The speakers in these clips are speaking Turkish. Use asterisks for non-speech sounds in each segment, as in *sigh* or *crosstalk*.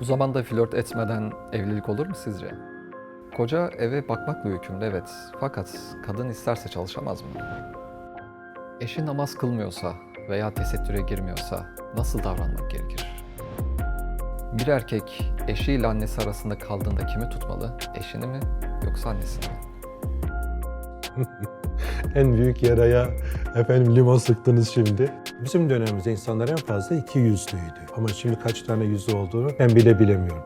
Bu zamanda flört etmeden evlilik olur mu sizce? Koca eve bakmakla yükümlü evet. Fakat kadın isterse çalışamaz mı? Eşi namaz kılmıyorsa veya tesettüre girmiyorsa nasıl davranmak gerekir? Bir erkek eşiyle annesi arasında kaldığında kimi tutmalı? Eşini mi yoksa annesini mi? *laughs* En büyük yaraya efendim limon sıktınız şimdi. Bizim dönemimizde insanlar en fazla iki yüzlüydü. Ama şimdi kaç tane yüzlü olduğunu ben bile bilemiyorum.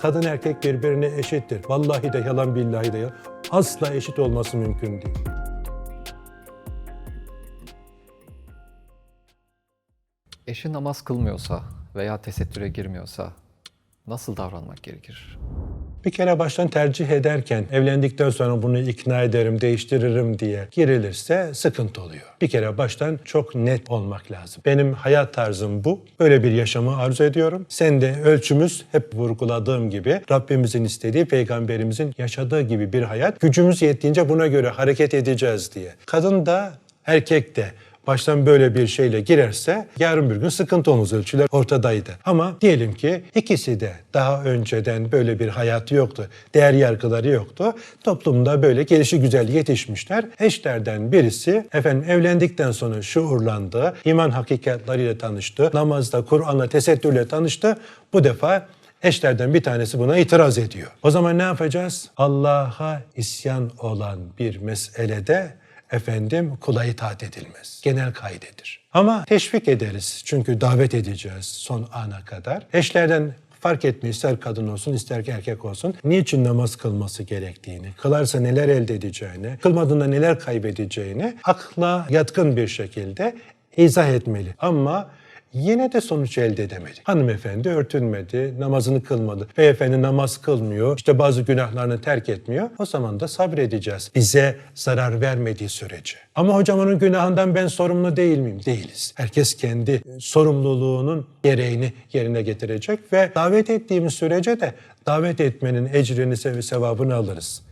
Kadın erkek birbirine eşittir. Vallahi de yalan billahi de yalan. Asla eşit olması mümkün değil. Eşi namaz kılmıyorsa veya tesettüre girmiyorsa nasıl davranmak gerekir? Bir kere baştan tercih ederken evlendikten sonra bunu ikna ederim, değiştiririm diye girilirse sıkıntı oluyor. Bir kere baştan çok net olmak lazım. Benim hayat tarzım bu. Böyle bir yaşamı arzu ediyorum. Sen de ölçümüz hep vurguladığım gibi Rabbimizin istediği, peygamberimizin yaşadığı gibi bir hayat. Gücümüz yettiğince buna göre hareket edeceğiz diye. Kadın da erkek de baştan böyle bir şeyle girerse yarın bir gün sıkıntı olmaz ölçüler ortadaydı. Ama diyelim ki ikisi de daha önceden böyle bir hayatı yoktu. Değer yargıları yoktu. Toplumda böyle gelişi güzel yetişmişler. Eşlerden birisi efendim evlendikten sonra şuurlandı. iman hakikatleriyle tanıştı. Namazda, Kur'an'la, tesettürle tanıştı. Bu defa Eşlerden bir tanesi buna itiraz ediyor. O zaman ne yapacağız? Allah'a isyan olan bir meselede efendim kula itaat edilmez. Genel kaidedir. Ama teşvik ederiz. Çünkü davet edeceğiz son ana kadar. Eşlerden fark etmiyor ister kadın olsun ister erkek olsun niçin namaz kılması gerektiğini, kılarsa neler elde edeceğini, kılmadığında neler kaybedeceğini akla yatkın bir şekilde izah etmeli. Ama Yine de sonuç elde edemedi. Hanımefendi örtünmedi, namazını kılmadı. Beyefendi namaz kılmıyor, işte bazı günahlarını terk etmiyor. O zaman da sabredeceğiz. Bize zarar vermediği sürece. Ama hocam onun günahından ben sorumlu değil miyim? Değiliz. Herkes kendi sorumluluğunun gereğini yerine getirecek ve davet ettiğimiz sürece de davet etmenin ecrini ve sevabını alırız.